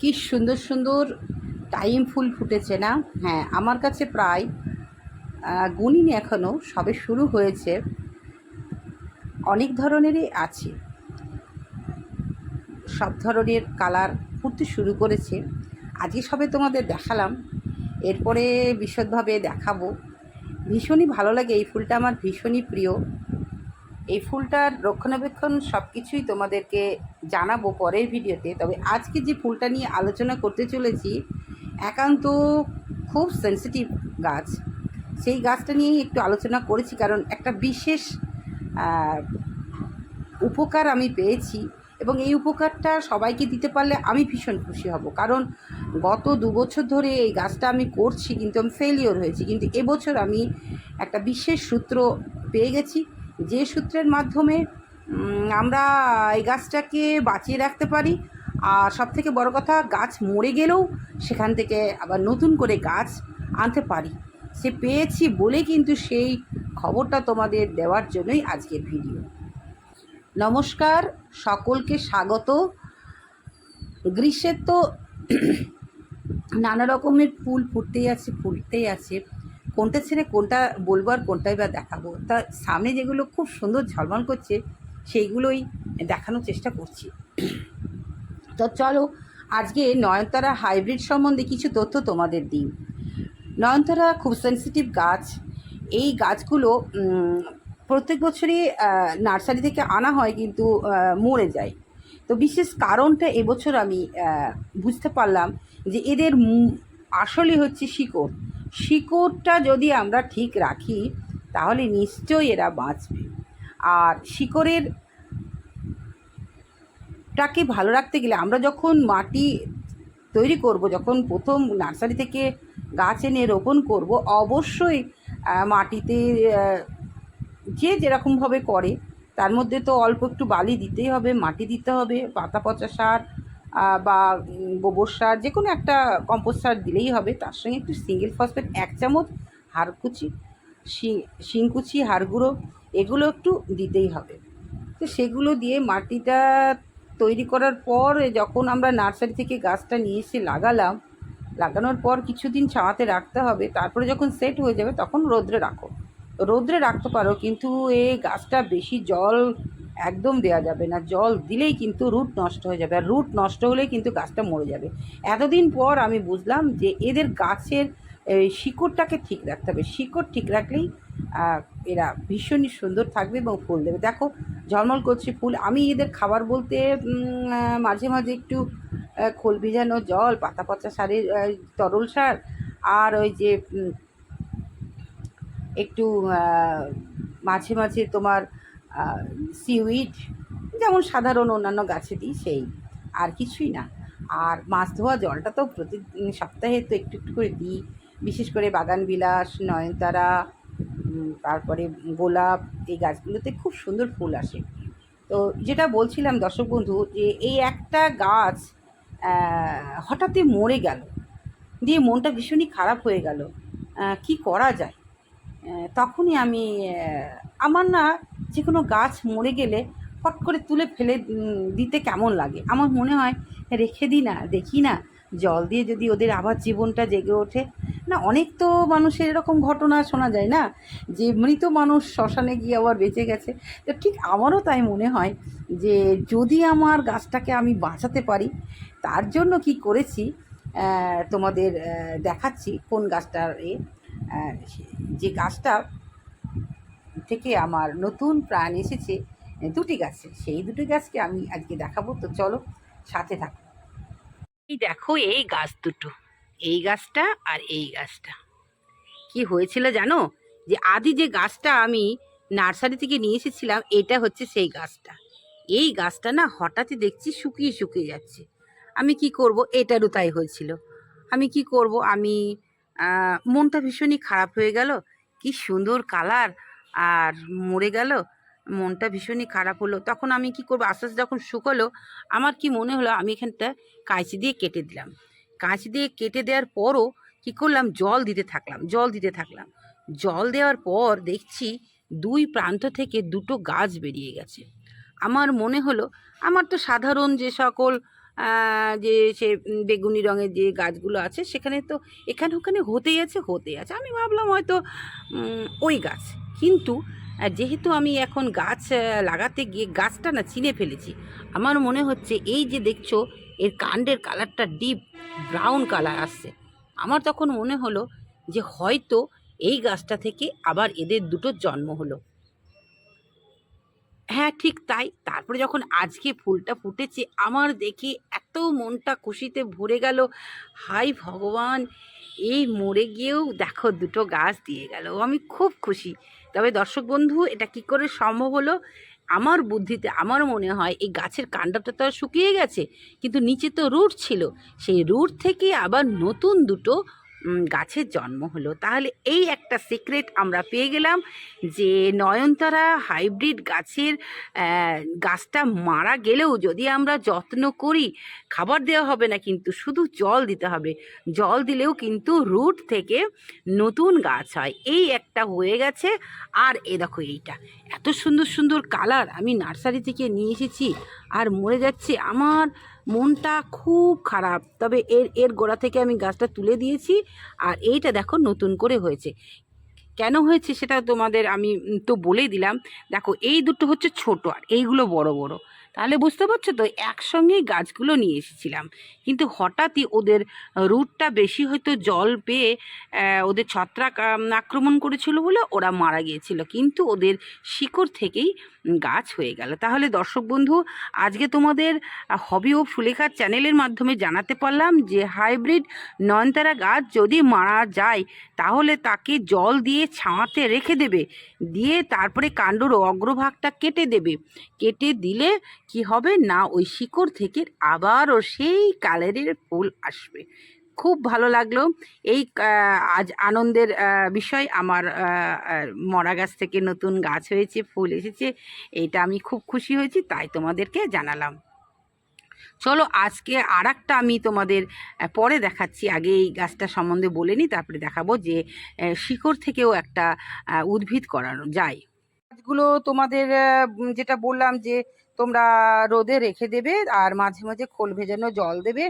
কি সুন্দর সুন্দর টাইম ফুল ফুটেছে না? হ্যাঁ আমার কাছে প্রায় গুনিনি এখনও সবে শুরু হয়েছে। অনেক ধরনেরই আছে। সব ধরনের কালার ফুটতে শুরু করেছে। আজকে সবে তোমাদের দেখালাম। এরপরে বিশদভাবে দেখাবো। ভীষণই ভালো লাগে এই ফুলটা, আমার ভীষণই প্রিয়। এই ফুলটার রক্ষণাবেক্ষণ সব কিছুই তোমাদেরকে জানাব পরের ভিডিওতে। তবে আজকে যে ফুলটা নিয়ে আলোচনা করতে চলেছি, একান্ত খুব সেন্সিটিভ গাছ। সেই গাছটা নিয়েই একটু আলোচনা করেছি, কারণ একটা বিশেষ উপকার আমি পেয়েছি এবং এই উপকারটা সবাইকে দিতে পারলে আমি ভীষণ খুশি হব। কারণ গত দু বছর ধরে এই গাছটা আমি করছি, কিন্তু আমি ফেলিওর হয়েছি। কিন্তু এবছর আমি একটা বিশেষ সূত্র পেয়ে গেছি, যে সূত্রের মাধ্যমে আমরা এই গাছটাকে বাঁচিয়ে রাখতে পারি। আর সব থেকে বড় কথা, গাছ মরে গেলেও সেখান থেকে আবার নতুন করে গাছ আনতে পারি। সে পেয়েছি বলে কিন্তু সেই খবরটা তোমাদের দেওয়ার জন্যই আজকের ভিডিও। নমস্কার, সকলকে স্বাগত। গ্রীষ্মের তো নানা রকমের ফুল ফুটতেই আছে ফুটতেই আছে। কোনটা ছেড়ে কোনটা বলব আর কোনটাই বা দেখাবো। তা সামনে যেগুলো খুব সুন্দর ঝলমল করছে সেইগুলোই দেখানোর চেষ্টা করছি। তো চলো, আজকে নয়নতারা হাইব্রিড সম্বন্ধে কিছু তথ্য তোমাদের দিই। নয়নতারা খুব সেন্সিটিভ গাছ। এই গাছগুলো প্রত্যেক বছরই নার্সারি থেকে আনা হয় কিন্তু মরে যায়। তো বিশেষ কারণটা এবছর আমি বুঝতে পারলাম যে এদের আসলই হচ্ছে শিকড়। শিকড়টা যদি আমরা ঠিক রাখি, তাহলে নিশ্চয়ই এরা বাঁচবে। আর শিকড়ের টাকে ভালো রাখতে গেলে আমরা যখন মাটি তৈরি করব, যখন প্রথম নার্সারি থেকে গাছ এনে রোপণ করব, অবশ্যই মাটিতে যে যেরকমভাবে করে, তার মধ্যে তো অল্প একটু বালি দিতেই হবে, মাটি দিতে হবে, পাতা, পচা সার বা গোবর সার যে কোনো একটা কম্পোস্ট সার দিলেই হবে, তার সঙ্গে একটু সিঙ্গেল ফসফেট, এক চামচ হাড়কুচি শিংকুচি হাড় গুঁড়ো এগুলো একটু দিতেই হবে। তো সেগুলো দিয়ে মাটিটা তৈরি করার পর যখন আমরা নার্সারি থেকে গাছটা নিয়ে এসে লাগালাম, লাগানোর পর কিছুদিন ছাওয়াতে রাখতে হবে, তারপরে যখন সেট হয়ে যাবে তখন রোদ্রে রাখো। রোদ্রে রাখতে পারো কিন্তু এই গাছটা বেশি জল একদম দেওয়া যাবে না। জল দিলেই কিন্তু রুট নষ্ট হয়ে যাবে, আর রুট নষ্ট হলেই কিন্তু গাছটা মরে যাবে। এতদিন পর আমি বুঝলাম যে এদের গাছের শিকড়টাকে ঠিক রাখতে হবে। শিকড় ঠিক রাখলেই এরা ভীষণই সুন্দর থাকবে এবং ফুল দেবে। দেখো, ঝলমল করছে ফুল। আমি এদের খাবার বলতে মাঝে মাঝে একটু খোল ভিজানো জল, পাতা পচা সারের তরল সার, আর ওই যে একটু মাঝে মাঝে তোমার সিউইড, যেমন সাধারণ অন্যান্য গাছে দিই সেই, আর কিছুই না। আর মাছ ধোয়া জলটা তো প্রতি সপ্তাহে তো একটু একটু করে দিই। বিশেষ করে বাগান বিলাস, নয়নতারা তারপরে গোলাপ, এই গাছগুলোতে খুব সুন্দর ফুল আসে। তো যেটা বলছিলাম দর্শক বন্ধু, যে এই একটা গাছ হঠাৎই মরে গেল, দিয়ে মনটা ভীষণই খারাপ হয়ে গেল কি করা যায়? তখনই আমি আমার না যে কোনো গাছ মরে গেলে ফট করে তুলে ফেলে দিতে কেমন লাগে? আমার মনে হয়, রেখে দিই না, দেখি না। জল দিয়ে যদি ওদের আবার জীবনটা জেগে ওঠে। না, অনেক তো মানুষের এরকম ঘটনা শোনা যায় না? যে মৃত মানুষ শ্মশানে গিয়ে আবার বেঁচে গেছে। তো ঠিক আমারও তাই মনে হয় যে যদি আমার গাছটাকে আমি বাঁচাতে পারি, তার জন্য কি করেছি? তোমাদের দেখাচ্ছি কোন গাছটার এ যে গাছটা থেকে আমার নতুন প্রাণ এসেছে দুটি গাছে। সেই দুটি গাছকে আমি আজকে দেখাবো। তো চলো সাথে থাকো। এই দেখো, এই গাছ দুটো। এই গাছটা আর এই গাছটা। কি হয়েছিল জানো? যে আদি যে গাছটা আমি নার্সারি থেকে নিয়ে এসেছিলাম, এটা হচ্ছে সেই গাছটা। এই গাছটা না হঠাৎই দেখছি শুকিয়ে শুকিয়ে যাচ্ছে। আমি কি করব? এটারও তাই হয়েছিল। আমি কি করব? আমি মনটা ভীষণই খারাপ হয়ে গেল। কি সুন্দর কালার, আর মরে গেল। মনটা ভীষণই খারাপ হলো। তখন আমি কি করব? আস্তে আস্তে যখন শুকোলো আমার কি মনে হলো? আমি এখানটা কাঁচি দিয়ে কেটে দিলাম। কাঁচি দিয়ে কেটে দেওয়ার পরও কি করলাম? জল দিতে থাকলাম, জল দিতে থাকলাম। জল দেওয়ার পর দেখছি দুই প্রান্ত থেকে দুটো গাছ বেরিয়ে গেছে। আমার মনে হলো, আমার তো সাধারণ যে সকল যে সে বেগুনি রঙের যে গাছগুলো আছে, সেখানে তো এখানে ওখানে হতেই আছে হতেই আছে। আমি ভাবলাম হয়তো ওই গাছ। কিন্তু যেহেতু আমি এখন গাছ লাগাতে গিয়ে গাছটা না চিনে ফেলেছি, আমার মনে হচ্ছে এই যে দেখছ, এর কাণ্ডের কালারটা ডিপ ব্রাউন কালার আসছে। আমার তখন মনে হলো যে হয়তো এই গাছটা থেকে আবার এদের দুটো জন্ম হলো। হ্যাঁ ঠিক তাই। তারপরে যখন আজকে ফুলটা ফুটেছে, আমার দেখে এত মনটা খুশিতে ভরে গেল। হাই ভগবান, এই মরে গিয়েও দেখো দুটো গাছ দিয়ে গেল। আমি খুব খুশি। তবে দর্শক বন্ধু, এটা কি করে সম্ভব হলো? আমার বুদ্ধিতে, আমার মনে হয় এই গাছের কাণ্ডটা তো শুকিয়ে গেছে, কিন্তু নিচে তো রুট ছিল। সেই রুট থেকে আবার নতুন দুটো গাছের জন্ম হলো। তাহলে এই একটা সিক্রেট আমরা পেয়ে গেলাম যে নয়নতারা হাইব্রিড গাছের গাছটা মারা গেলেও যদি আমরা যত্ন করি, খাবার দেওয়া হবে না কিন্তু, শুধু জল দিতে হবে। জল দিলেও কিন্তু রুট থেকে নতুন গাছ হয়। এই একটা হয়ে গেছে। আর এ দেখো এইটা। এত সুন্দর সুন্দর কালার আমি নার্সারি থেকে নিয়ে এসেছি। আর মরে যাচ্ছে আমার মনটা খুব খারাপ। তবে এর এর গোড়া থেকে আমি গাছটা তুলে দিয়েছি আর এইটা দেখো নতুন করে হয়েছে। কেন হয়েছে সেটা তোমাদের আমি তো বলেই দিলাম। দেখো এই দুটো হচ্ছে ছোট আর এইগুলো বড় বড়। তাহলে বুঝতে পারছ তো, একসঙ্গেই গাছগুলো নিয়ে এসেছিলাম। কিন্তু হঠাৎই ওদের রুটটা বেশি হয়তো জল পেয়ে ওদের ছত্রাক আক্রমণ করেছিল বলে ওরা মারা গিয়েছিল। কিন্তু ওদের শিকড় থেকেই গাছ হয়ে গেল। তাহলে দর্শক বন্ধু, আজকে তোমাদের হবি ও ফুলেখার চ্যানেলের মাধ্যমে জানাতে পারলাম যে, হাইব্রিড নয়নতারা গাছ যদি মারা যায়, তাহলে তাকে জল দিয়ে ছাওয়াতে রেখে দেবে। দিয়ে তারপরে কাণ্ডর অগ্রভাগটা কেটে দেবে। কেটে দিলে কি হবে? না, ওই শিকড় থেকে আবারও সেই কালারের ফুল আসবে। খুব ভালো লাগল। এই আজ আনন্দের বিষয়। আমার মরা গাছ থেকে নতুন গাছ হয়েছে, ফুল এসেছে। এটা আমি খুব খুশি হয়েছি, তাই তোমাদেরকে জানালাম। চলো, আজকে আর আমি তোমাদের পরে দেখাচ্ছি। আগে এই গাছটা সম্বন্ধে বলে নিই, তারপরে দেখাবো যে শিকড় থেকেও একটা উদ্ভিদ করানো যায়। গাছগুলো তোমাদের যেটা বললাম যে তোমরা রোদে রেখে দেবে আর মাঝে মাঝে খোল ভেজানো জল দেবে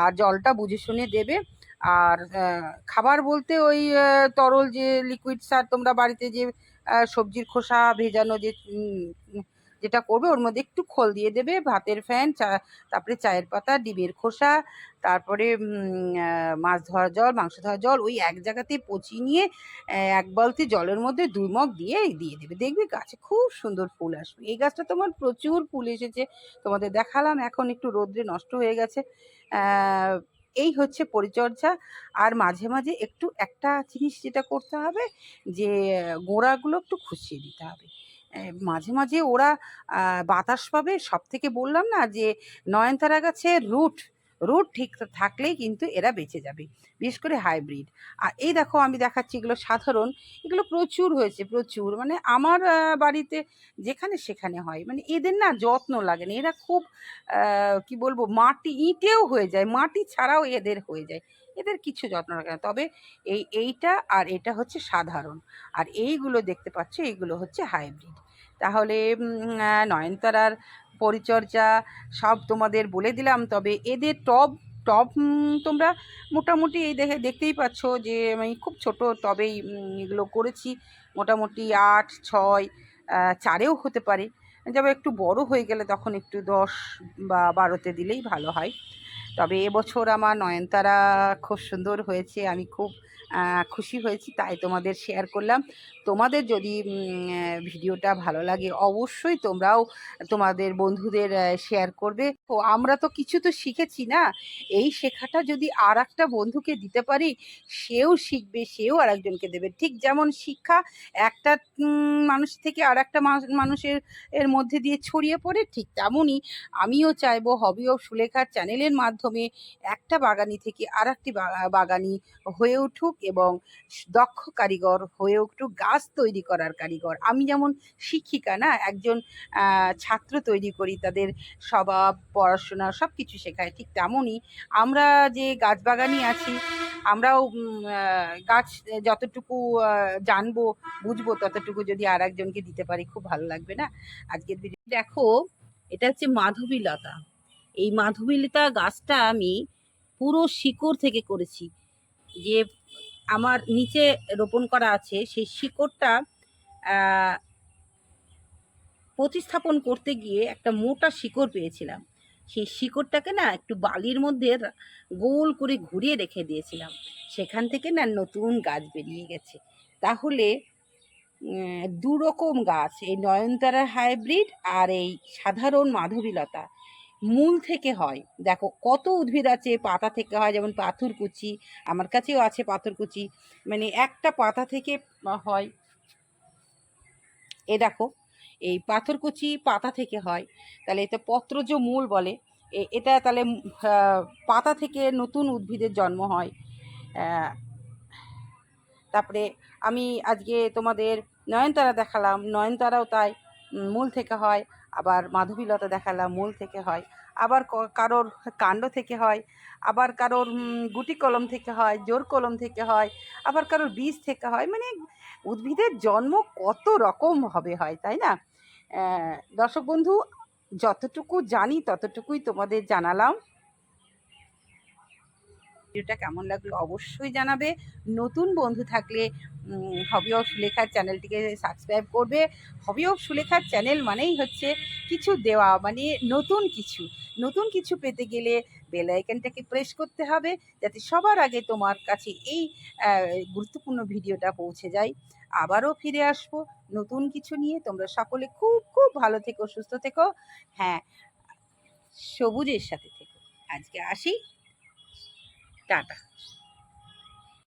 আর জলটা বুঝে শুনে দেবে। আর খাবার বলতে ওই তরল যে লিকুইড সার তোমরা বাড়িতে যে সবজির খোসা ভেজানো যে যেটা করবে ওর মধ্যে একটু খোল দিয়ে দেবে, ভাতের ফ্যান, চা, তারপরে চায়ের পাতা, ডিমের খোসা, তারপরে মাছ ধোয়া জল, মাংস ধোয়া জল, ওই এক জায়গাতে পচিয়ে নিয়ে এক বালতি জলের মধ্যে দুই মগ দিয়ে দিয়ে দেবে। দেখবে গাছে খুব সুন্দর ফুল আসবে। এই গাছটা তোমার প্রচুর ফুল এসেছে, তোমাদের দেখালাম, এখন একটু রোদ্রে নষ্ট হয়ে গেছে। এই হচ্ছে পরিচর্যা। আর মাঝে মাঝে একটু একটা জিনিস যেটা করতে হবে, যে, গোড়াগুলো একটু খুশিয়ে দিতে হবে। মাঝে মাঝে ওরা বাতাস পাবে। সব থেকে বললাম না যে, নয়নতারা গাছের রুট রুট ঠিক থাকলেই কিন্তু এরা বেঁচে যাবে, বিশেষ করে হাইব্রিড। আর এই দেখো আমি দেখাচ্ছি এগুলো সাধারণ, এগুলো প্রচুর হয়েছে, প্রচুর। মানে আমার বাড়িতে যেখানে সেখানে হয়। মানে এদের না যত্ন লাগে না। এরা খুব কি বলব, মাটি ইঁটেও হয়ে যায়, মাটি ছাড়াও এদের হয়ে যায়। এদের কিছু যত্ন লাগে না। তবে এই, এইটা আর এটা হচ্ছে সাধারণ। আর এইগুলো দেখতে পাচ্ছ, এইগুলো হচ্ছে হাইব্রিড। তাহলে নয়নতারার পরিচর্যা সব তোমাদের বলে দিলাম। তবে এদের টব উম, তোমরা মোটামুটি এই দেখে দেখতেই পাচ্ছ যে আমি খুব ছোট টবেই এগুলো করেছি। মোটামুটি আট ছয় চারেও হতে পারে। তবে একটু বড় হয়ে গেলে তখন একটু দশ বা বারোতে দিলেই ভালো হয়। তবে এবছর আমার নয়নতারা খুব সুন্দর হয়েছে। আমি খুব খুশি হয়েছি, তাই তোমাদের শেয়ার করলাম। তোমাদের যদি ভিডিওটা ভালো লাগে, অবশ্যই তোমরাও তোমাদের বন্ধুদের শেয়ার করবে। তো আমরা তো কিছু তো শিখেছি না? এই শেখাটা যদি আর একটা বন্ধুকে দিতে পারি, সেও শিখবে, সেও আর একজনকে দেবে। ঠিক যেমন শিক্ষা একটা মানুষ থেকে আর একটা মানুষের, এর মধ্যে দিয়ে ছড়িয়ে পড়ে, ঠিক তেমনই আমিও চাইব হবি অফ সুলেখার চ্যানেলের মাধ্যমে একটা বাগানি থেকে আর একটি বাগানি হয়ে উঠুক। এবং দক্ষ কারিগর হয়ে একটু গাছ তৈরি করার কারিগর। আমি যেমন শিক্ষিকা না, একজন ছাত্র তৈরি করি, তাদের স্বভাব, পড়াশোনা সব কিছু শেখায়, ঠিক তেমনই আমরা যে গাছ বাগানই আছি, আমরাও গাছ যতটুকু জানব, বুঝব, ততটুকু যদি আর একজনকে দিতে পারি, খুব ভালো লাগবে না? আজকের ভিডিও দেখো, এটা হচ্ছে মাধবী লতা এই মাধবীলতা গাছটা আমি পুরো শিকড় থেকে করেছি। যে আমার নিচে রোপণ করা আছে, সেই শিকড়টা প্রতিস্থাপন করতে গিয়ে একটা মোটা শিকড় পেয়েছিলাম। সেই শিকড়টাকে না একটু বালির মধ্যে গোল করে ঘুরিয়ে রেখে দিয়েছিলাম। সেখান থেকে না নতুন গাছ বেরিয়ে গেছে। তাহলে দুরকম গাছ, এই নয়নতারার হাইব্রিড আর এই সাধারণ মাধবীলতা মূল থেকে হয়। দেখো, কত উদ্ভিদ আছে পাতা থেকে হয়, যেমন পাথরকুচি আমার কাছেও আছে পাথরকুচি মানে একটা পাতা থেকে হয়। এ দেখো, এই পাথরকুচি পাতা থেকে হয়। তাহলে এটা পত্রজ মূল বলে। এটা তাহলে পাতা থেকে নতুন উদ্ভিদের জন্ম হয়। তারপরে আমি আজকে তোমাদের নয়নতারা দেখালাম। নয়নতারাও তাই মূল থেকে হয়। আবার মাধবীলতা দেখালাম, মূল থেকে হয়। আবার কারোর কাণ্ড থেকে হয়, আবার কারোর গুটি কলম থেকে হয়, জোর কলম থেকে হয়, আবার কারোর বীজ থেকে হয়। মানে উদ্ভিদের জন্ম কত রকম হবে হয়, তাই না? দর্শক বন্ধু, যতটুকু জানি ততটুকুই তোমাদের জানালাম। ভিডিওটা কেমন লাগল অবশ্যই জানাবে। নতুন বন্ধু থাকলে হবি অফ সুলেখার চ্যানেলটিকে সাবস্ক্রাইব করবে। হবি অফ সুলেখার চ্যানেল মানেই হচ্ছে কিছু দেওয়া মানে নতুন কিছু। নতুন কিছু পেতে গেলে বেল আইকনটাকে প্রেস করতে হবে, যাতে সবার আগে তোমার কাছে এই গুরুত্বপূর্ণ ভিডিওটা পৌঁছে যায়। আবারও ফিরে আসব নতুন কিছু নিয়ে। তোমরা সকলে খুব খুব ভালো থেকো, সুস্থ থেকো। হ্যাঁ সবুজের সাথে থেকো। আজকে আসি। Obrigada.